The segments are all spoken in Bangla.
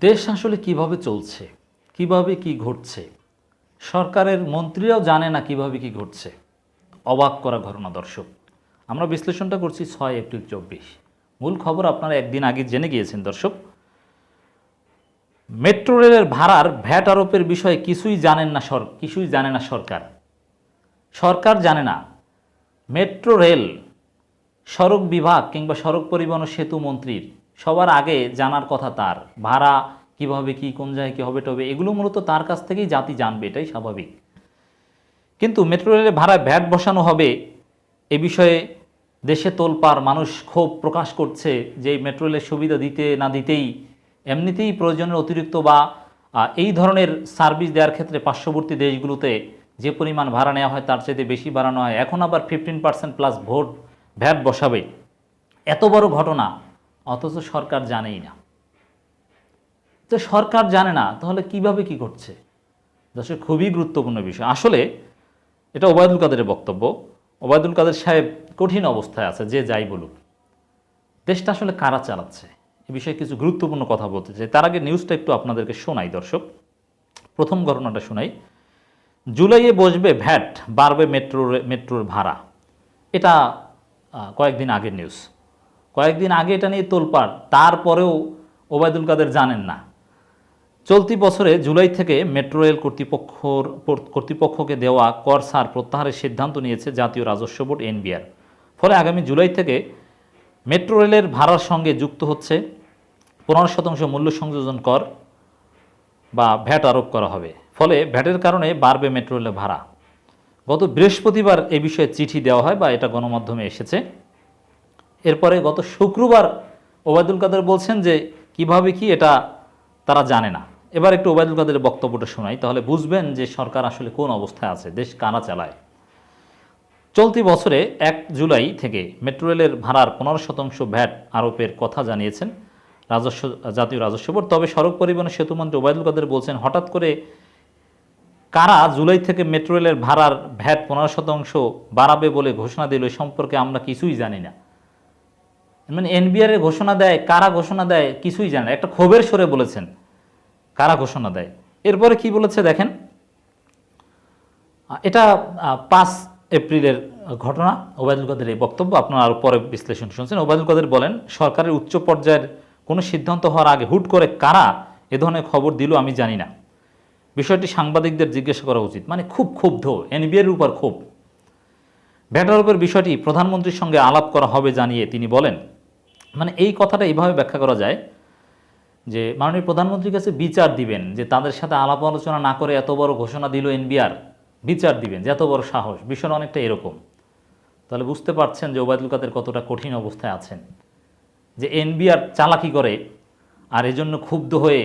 দেশ আসলে কীভাবে চলছে? কীভাবে কি ঘটছে? সরকারের মন্ত্রীরাও জানে না কীভাবে কি ঘটছে। অবাক করা ঘটনা, দর্শক। আমরা বিশ্লেষণটা করছি ছয় এপ্রিল চব্বিশ। মূল খবর আপনারা একদিন আগে জেনে গিয়েছেন, দর্শক। মেট্রো রেলের ভাড়ার ভ্যাট আরোপের বিষয়ে কিছুই জানেন না সর, কিছুই জানে না সরকার। সরকার জানে না। মেট্রো রেল, সড়ক বিভাগ কিংবা সড়ক পরিবহন সেতু মন্ত্রীর সবার আগে জানার কথা তার। ভাড়া, কীভাবে, কি, কোন জায়গায় কী হবে টবে, এগুলো মূলত তার কাছ থেকেই জাতি জানবে, এটাই স্বাভাবিক। কিন্তু মেট্রো রেলের ভাড়ায় ভ্যাট বসানো হবে এ বিষয়ে দেশে তোলপার মানুষ ক্ষোভ প্রকাশ করছে যে মেট্রো রেলের সুবিধা দিতে না দিতেই এমনিতেই প্রয়োজনের অতিরিক্ত বা এই ধরনের সার্ভিস দেওয়ার ক্ষেত্রে পার্শ্ববর্তী দেশগুলোতে যে পরিমাণ ভাড়া নেওয়া হয় তার চাইতে বেশি বাড়ানো হয়। এখন আবার fifteen percent plus vote VAT বসাবে। এত বড় ঘটনা অথচ সরকার জানেই না। তো সরকার জানে না, তাহলে কীভাবে কি করছে দর্শক, খুবই গুরুত্বপূর্ণ বিষয়। আসলে এটা ওবায়দুল কাদেরের বক্তব্য। ওবায়দুল কাদের সাহেব কঠিন অবস্থায় আছে, যে যাই বলুক। দেশটা আসলে কারা চালাচ্ছে? এ বিষয়ে কিছু গুরুত্বপূর্ণ কথা বলতে চাই। তার আগে নিউজটা একটু আপনাদেরকে শোনাই, দর্শক। প্রথম ঘটনাটা শোনাই। জুলাইয়ে বসবে ভ্যাট, বাড়বে মেট্রোর মেট্রোর ভাড়া। এটা কয়েকদিন আগের নিউজ কয়েকদিন আগে এটা নিয়ে তোলপাড়, তারপরেও ওবায়দুল কাদের জানেন না। চলতি বছরে জুলাই থেকে মেট্রো রেল কর্তৃপক্ষর, কর্তৃপক্ষকে দেওয়া কর ছাড় প্রত্যাহারের সিদ্ধান্ত নিয়েছে জাতীয় রাজস্ব বোর্ড এনবিআর। ফলে আগামী জুলাই থেকে মেট্রো রেলের ভাড়ার সঙ্গে যুক্ত হচ্ছে পনেরো শতাংশ মূল্য সংযোজন কর বা ভ্যাট আরোপ করা হবে। ফলে ভ্যাটের কারণে বাড়বে মেট্রো রেলের ভাড়া। গত বৃহস্পতিবার এ বিষয়ে চিঠি দেওয়া হয় বা এটা গণমাধ্যমে এসেছে। এরপরে গত শুক্রবার ওবায়দুল কাদের বলছেন যে কীভাবে কি এটা তারা জানে না। এবার একটু ওবায়দুল কাদের বক্তব্যটা শোনাই, তাহলে বুঝবেন যে সরকার আসলে কোন অবস্থায় আছে, দেশ কানা চালায়। চলতি বছরে এক জুলাই থেকে মেট্রো রেলের ভাড়ার পনেরো শতাংশ ভ্যাট আরোপের কথা জানিয়েছেন রাজস্ব, জাতীয় রাজস্ব বোর্ড। তবে সড়ক পরিবহন সেতুমন্ত্রী ওবায়দুল কাদের বলছেন, হঠাৎ করে কারা জুলাই থেকে মেট্রো রেলের ভাড়ার ভ্যাট পনেরো শতাংশ বাড়াবে বলে ঘোষণা দিল সম্পর্কে আমরা কিছুই জানি না। মানে এনবিআর ঘোষণা দেয়, কারা ঘোষণা দেয়, কিছুই জানে একটা ক্ষোভের সরে বলেছেন, কারা ঘোষণা দেয়। এরপরে কি বলেছে দেখেন? এটা পাঁচ এপ্রিলের ঘটনা, ওবায়দুল কাদের এই বক্তব্য, আপনারা আরও পরে বিশ্লেষণ শুনছেন। ওবায়দুল কাদের বলেন, সরকারের উচ্চ পর্যায়ের কোনো সিদ্ধান্ত হওয়ার আগে হুট করে কারা এ ধরনের খবর দিল আমি জানি না। বিষয়টি সাংবাদিকদের জিজ্ঞাসা করা উচিত। মানে খুব ক্ষুব্ধ এনবিআর উপর ক্ষোভ আরোপের বিষয়টি প্রধানমন্ত্রীর সঙ্গে আলাপ করা হবে জানিয়ে তিনি বলেন মানে এই কথাটা এইভাবে ব্যাখ্যা করা যায় যে মাননীয় প্রধানমন্ত্রীর কাছে বিচার দিবেন, যে তাদের সাথে আলাপ আলোচনা না করে এত বড় ঘোষণা দিল এনবিআর, বিচার দিবেন, যে এত বড় সাহস, বিষয়টা অনেকটা এরকম। তাহলে বুঝতে পারছেন যে ওবায়দুল কাদের কতটা কঠিন অবস্থায় আছেন। যে এনবিআর চালাকি করে আর এজন্য ক্ষুব্ধ হয়ে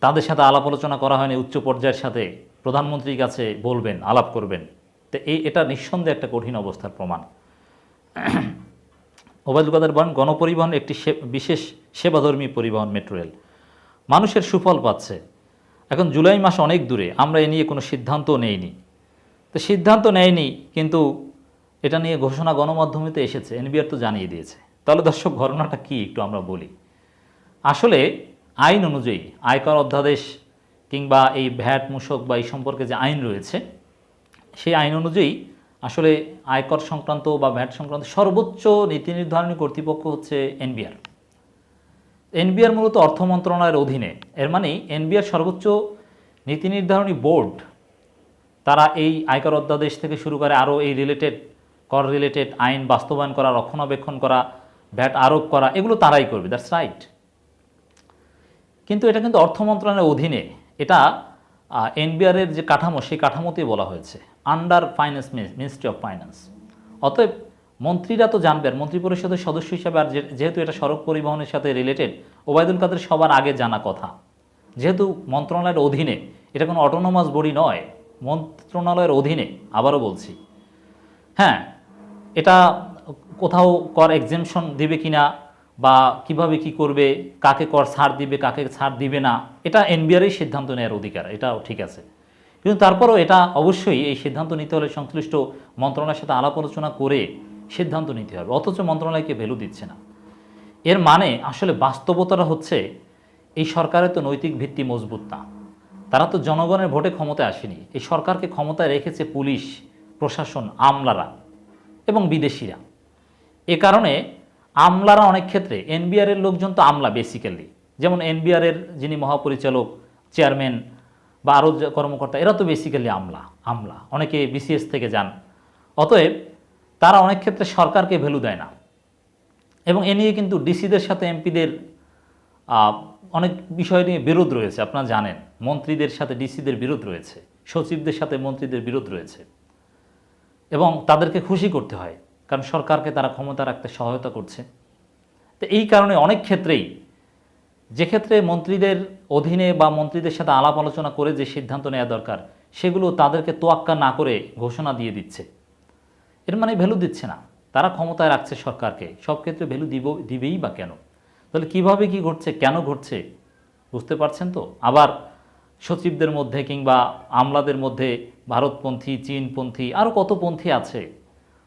তাদের সাথে আলাপ আলোচনা করা হয়নি, উচ্চ পর্যায়ের সাথে প্রধানমন্ত্রীর কাছে বলবেন, আলাপ করবেন। তো এই, এটা নিঃসন্দেহে একটা কঠিন অবস্থার প্রমাণ। ওবায়দুল কাদের বলেন, গণপরিবহন একটি বিশেষ সেবাধর্মী পরিবহন মেট্রো রেল। মানুষের সুফল পাচ্ছে। এখন জুলাই মাস অনেক দূরে, আমরা এ নিয়ে কোনো সিদ্ধান্তও নেইনি। তো সিদ্ধান্ত নেয়নি কিন্তু এটা নিয়ে ঘোষণা গণমাধ্যমেতে এসেছে, এনবিআর তো জানিয়ে দিয়েছে। তাহলে দর্শক, ঘটনাটা কি একটু আমরা বলি? আসলে আইন অনুযায়ী আয়কর অধ্যাদেশ কিংবা এই ভ্যাট, মূসক বা এই সম্পর্কে যে আইন রয়েছে, সেই আইন অনুযায়ী আসলে আয়কর সংক্রান্ত বা ভ্যাট সংক্রান্ত সর্বোচ্চ নীতি নির্ধারণী কর্তৃপক্ষ হচ্ছে এনবিআর। এনবিআর মূলত অর্থ মন্ত্রণালয়ের অধীনে। এর মানে এনবিআর সর্বোচ্চ নীতি নির্ধারণী বোর্ড। তারা এই আয়কর অধ্যাদেশ থেকে শুরু করে আরও এই রিলেটেড, কর রিলেটেড আইন বাস্তবায়ন করা, রক্ষণাবেক্ষণ করা, ভ্যাট আরোপ করা, এগুলো তারাই করবে, দ্যাটস রাইট। কিন্তু এটা কিন্তু অর্থ মন্ত্রণালয়ের অধীনে। এটা এনবিআর এর যে কাঠামো, সেই কাঠামোতেই বলা হয়েছে under finance ministry of finance অতএব মন্ত্রীরা তো জানবেন মন্ত্রী পরিষদের সদস্য হিসাবে আর যেহেতু এটা সড়ক পরিবহনের সাথে রিলেটেড ওবায়দুল কাদের সবার আগে জানা কথা। যেহেতু মন্ত্রণালয়ের অধীনে, এটা কোনো অটোনোমাস বডি নয়, মন্ত্রণালয়ের অধীনে, আবারও বলছি। হ্যাঁ এটা কোথাও কর এক্সেমশন দিবে কিনা বা কীভাবে কি করবে, কাকে কর ছাড় দিবে, কাকে ছাড় দিবে না, এটা এনবিআরই সিদ্ধান্ত নেওয়ার অধিকার, এটাও ঠিক আছে। কিন্তু তারপরও এটা অবশ্যই এই সিদ্ধান্ত নিতে হলে সংশ্লিষ্ট মন্ত্রণালয়ের সাথে আলাপ আলোচনা করে সিদ্ধান্ত নিতে হবে, অথচ মন্ত্রণালয়কে ভ্যালু দিচ্ছে না। এর মানে আসলে বাস্তবতাটা হচ্ছে, এই সরকারের তো নৈতিক ভিত্তি মজবুত না। তারা তো জনগণের ভোটে ক্ষমতায় আসেনি। এই সরকারকে ক্ষমতায় রেখেছে পুলিশ, প্রশাসন, আমলারা এবং বিদেশিরা। এ কারণে আমলারা অনেক ক্ষেত্রে এনবিআরের লোকজন তো আমলা বেসিক্যালি যেমন এনবিআরের যিনি মহাপরিচালক চেয়ারম্যান বা আরও কর্মকর্তা, এরা তো বেসিক্যালি আমলা আমলা। অনেকে বিসিএস থেকে যান। অতএব তারা অনেক ক্ষেত্রে সরকারকে ভ্যালু দেয় না। এবং এ নিয়ে কিন্তু ডিসিদের সাথে এমপিদের অনেক বিষয় নিয়ে বিরোধ রয়েছে, আপনারা জানেন। মন্ত্রীদের সাথে ডিসিদের বিরোধ রয়েছে। সচিবদের সাথে মন্ত্রীদের বিরোধ রয়েছে। এবং তাদেরকে খুশি করতে হয়। কারণ সরকারকে তারা ক্ষমতা রাখতে সহায়তা করছে। তো এই কারণে অনেক ক্ষেত্রেই, যে ক্ষেত্রে মন্ত্রীদের অধীনে বা মন্ত্রীদের সাথে আলাপ আলোচনা করে যে সিদ্ধান্ত নেওয়া দরকার, সেগুলো তাদেরকে তোয়াক্কা না করে ঘোষণা দিয়ে দিচ্ছে। এর মানে ভ্যালু দিচ্ছে না। তারা ক্ষমতায় রাখছে সরকারকে। সব ক্ষেত্রে ভ্যালু দিব, দিবেই বা কেন? তাহলে কীভাবে কি ঘটছে, কেন ঘটছে, বুঝতে পারছেন তো? আবার সচিবদের মধ্যে কিংবা আমলাদের মধ্যে ভারতপন্থী, চীনপন্থী আরও কত পন্থী আছে?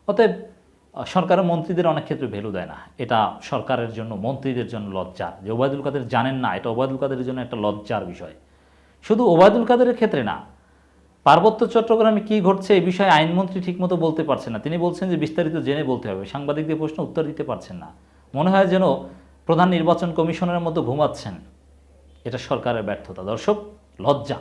অতএব সরকারের মন্ত্রীদের অনেক ক্ষেত্রে ভ্যালু দেয় না। এটা সরকারের জন্য, মন্ত্রীদের জন্য লজ্জার যে ওবায়দুল কাদের জানেন না, এটা ওবায়দুল কাদের জন্য একটা লজ্জার বিষয়। শুধু ওবায়দুল কাদেরের ক্ষেত্রে না, পার্বত্য চট্টগ্রামে কি ঘটছে এই বিষয়ে আইনমন্ত্রী ঠিকমতো বলতে পারছেন না। তিনি বলছেন যে বিস্তারিত জেনে বলতে হবে, সাংবাদিকদের প্রশ্ন উত্তর দিতে পারছেন না। মনে হয় যেন প্রধান নির্বাচন কমিশনের মতো ঘুমাচ্ছেন। এটা সরকারের ব্যর্থতা। দর্শক, লজ্জা।